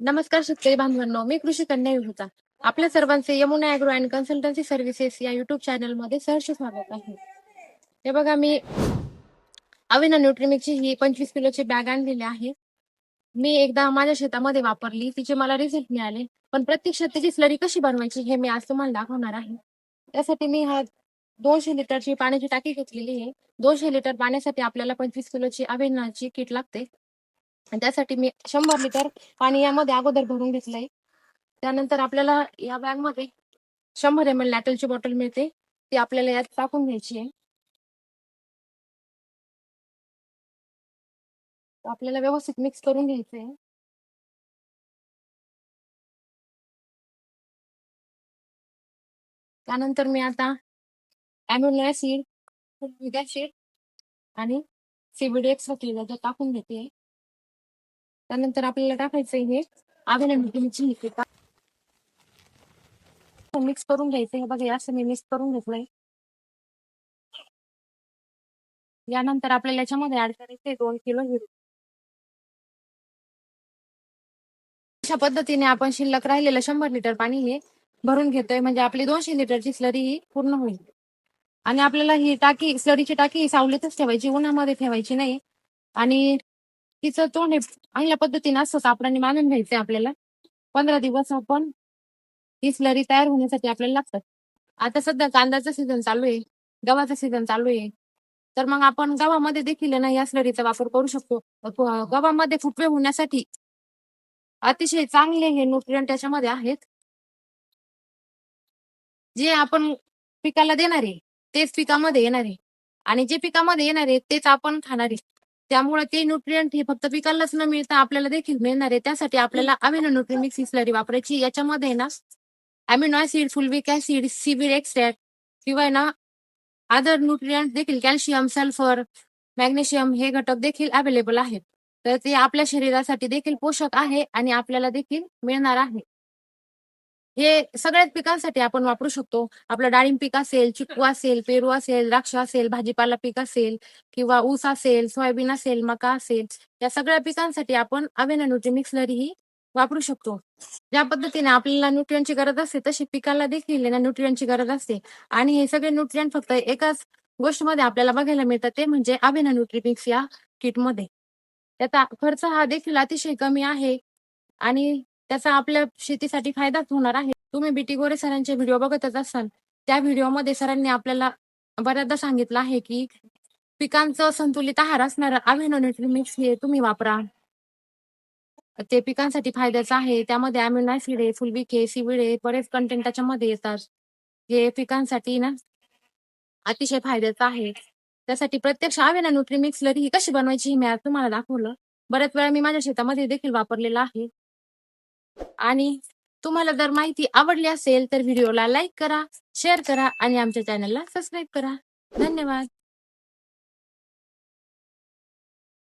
नमस्कार शेतकरी बांधवांनो मी कृषी कन्या विभूता. आपल्या सर्वांचे Yamuna agro and consultancy services या युट्यूब चॅनलमध्ये सहर्ष स्वागत आहे. हे बघा मी अविना न्यूट्रिमिकची ही पंचवीस किलोची बॅग आणलेली आहे. मी एकदा माझ्या शेतामध्ये वापरली तिचे मला रिझल्ट मिळाले पण प्रत्यक्षात त्याची स्लरी कशी बनवायची हे मी आज तुम्हाला दाखवणार आहे. त्यासाठी मी हा दोनशे लिटरची पाण्याची टाकी घेतलेली आहे. दोनशे लिटर पाण्यासाठी आपल्याला पंचवीस किलोची अवेनाची किट लागते. त्यासाठी मी शंभर लिटर पाणी यामध्ये अगोदर भरून घेतलंय. त्यानंतर आपल्याला या बॅगमध्ये शंभर एम एल लॅटलची बॉटल मिळते. ती आपल्याला यात टाकून घ्यायची आहे. आपल्याला व्यवस्थित मिक्स करून घ्यायचं आहे. त्यानंतर मी आता अॅम्युनो ऍसिड फुलविक आणि सीबीडी एक्स्ट्रा तो टाकून घेते. त्यानंतर आपल्याला टाकायचं हे. अभिनंदनची मिक्स करून घ्यायचं हे बघा असं मी मिक्स करून घेतलंय. यानंतर आपल्याला याच्यामध्ये ऍड करायचे दोन किलो हिरो अशा पद्धतीने आपण शिल्लक राहिलेलं शंभर लिटर पाणी हे भरून घेतोय. म्हणजे आपली दोनशे लिटरची स्लरी ही पूर्ण होईल. आणि आपल्याला ही टाकी स्लरीची टाकी सावलीतच ठेवायची. उन्हामध्ये ठेवायची नाही. आणि तिचं तोंड हे चांगल्या पद्धतीने असं सापडाने मानून घ्यायचंय आपल्याला पंधरा दिवस आपण ही स्लरी तयार होण्यासाठी आपल्याला लागतात. आता सध्या कांद्याचा सीझन चालू आहे गव्हाचा सीझन चालू आहे. तर मग आपण गव्हामध्ये देखील ना या स्लरीचा वापर करू शकतो. गव्हामध्ये फुटवे होण्यासाठी अतिशय चांगले हे न्यूट्रियन त्याच्यामध्ये आहेत. जे आपण पिकाला देणार आहे तेच पिकामध्ये येणार. आहे आणि जे पिकामध्ये येणार आहे तेच आपण खाणार. आहे त्यामुळे ते न्यूट्रियंट हे फक्त पिकालाच न मिळता आपल्याला देखील मिळणार आहे. त्यासाठी आपल्याला अमिनो न्यूट्रिमिक्स ही स्लरी वापरायची. याच्यामध्ये ना amino acid fulvic acid seaweed extract शिवाय ना अदर न्यूट्रियंट देखील कॅल्शियम सल्फर मॅग्नेशियम हे घटक देखील अवेलेबल आहेत. तर ते आपल्या शरीरासाठी देखील पोषक आहे आणि आपल्याला देखील मिळणार आहे. हे सगळ्याच पिकांसाठी आपण वापरू शकतो. आपलं डाळिंब पीक असेल चिक्कू असेल पेरू असेल द्राक्ष असेल भाजीपाला पीक असेल किंवा ऊस असेल सोयाबीन असेल मका असेल या सगळ्या पिकांसाठी आपण अवेना न्यूट्रिमिक्स स्लरी ही वापरू शकतो. ज्या पद्धतीने आपल्याला न्यूट्रियनची गरज असते तशी पिकाला देखील ना न्यूट्रियनची गरज असते. आणि हे सगळे न्यूट्रियन फक्त एकाच गोष्टीमध्ये आपल्याला बघायला मिळतात ते म्हणजे अवेना न्यूट्रिमिक्स या किटमध्ये. त्याचा खर्च हा देखील अतिशय कमी आहे. आणि त्याचा आपल्या शेतीसाठी फायदाच होणार आहे. तुम्ही बीटी गोरे सरांचे व्हिडिओ बघतच असाल. त्या व्हिडिओमध्ये सरांनी आपल्याला बऱ्याचदा सांगितलं आहे की पिकांचं संतुलित आहार असणार अमिनो न्यूट्रिमिक्स हे तुम्ही वापरा. ते पिकांसाठी फायद्याचं आहे. त्यामध्ये अमिनो ऍसिड आहे फुलविक आहे बरेच कंटेंट त्याच्यामध्ये येतात. हे पिकांसाठी ना अतिशय फायद्याचं आहे. त्यासाठी प्रत्यक्ष अवेना न्यूट्रिमिक्स लरी ही कशी बनवायची हे मी आज तुम्हाला दाखवलं. बऱ्याच वेळा मी माझ्या शेतामध्ये देखील वापरलेलं आहे. आणि तुम्हाला जर माहिती आवडली असेल तर व्हिडिओला लाईक करा शेअर करा आणि आमच्या चॅनलला सबस्क्राईब करा. धन्यवाद.